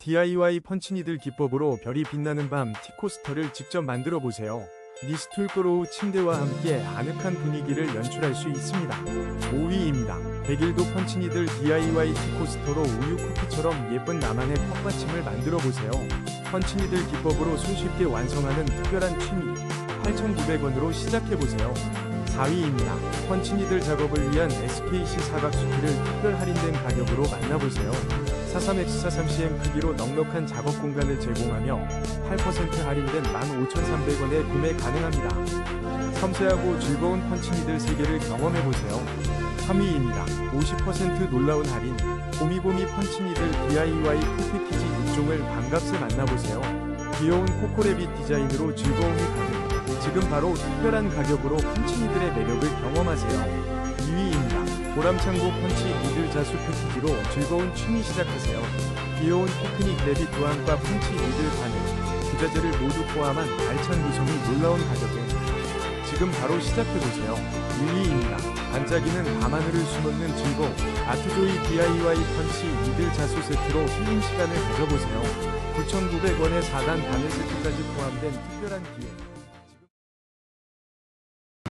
DIY 펀치니들 기법으로 별이 빛나는 밤 티코스터를 직접 만들어 보세요. 니스툴크로우 침대와 함께 아늑한 분위기를 연출할 수 있습니다. 5위입니다. 백일도 펀치니들 DIY 티코스터로 우유 쿠키처럼 예쁜 나만의 컵받침을 만들어 보세요. 펀치니들 기법으로 손쉽게 완성하는 특별한 취미 8,900원으로 시작해 보세요. 4위입니다. 펀치니들 작업을 위한 SKC 사각수키를 특별 할인된 가격으로 만나보세요. 43X43cm 크기로 넉넉한 작업 공간을 제공하며 8% 할인된 15,300원에 구매 가능합니다. 섬세하고 즐거운 펀치니들 세계를 경험해보세요. 3위입니다. 50% 놀라운 할인 고미고미 펀치니들 DIY PPTG 6종을 반값에 만나보세요. 귀여운 코코레빗 디자인으로 즐거움이 가득 지금 바로 특별한 가격으로 펀치니들의 매력을 경험하세요. 2위입니다. 보람창고 펀치 니들 자수 패키지로 즐거운 취미 시작하세요. 귀여운 피크닉 레빗 도안과 펀치 니들 바늘, 부자재를 모두 포함한 알찬 구성이 놀라운 가격에 지금 바로 시작해보세요. 1위입니다. 반짝이는 밤하늘을 수놓는 즐거움 아트조이 DIY 펀치 니들 자수 세트로 힐링 시간을 가져보세요. 9,900원의 4단 바늘 세트까지 포함된 특별한 기회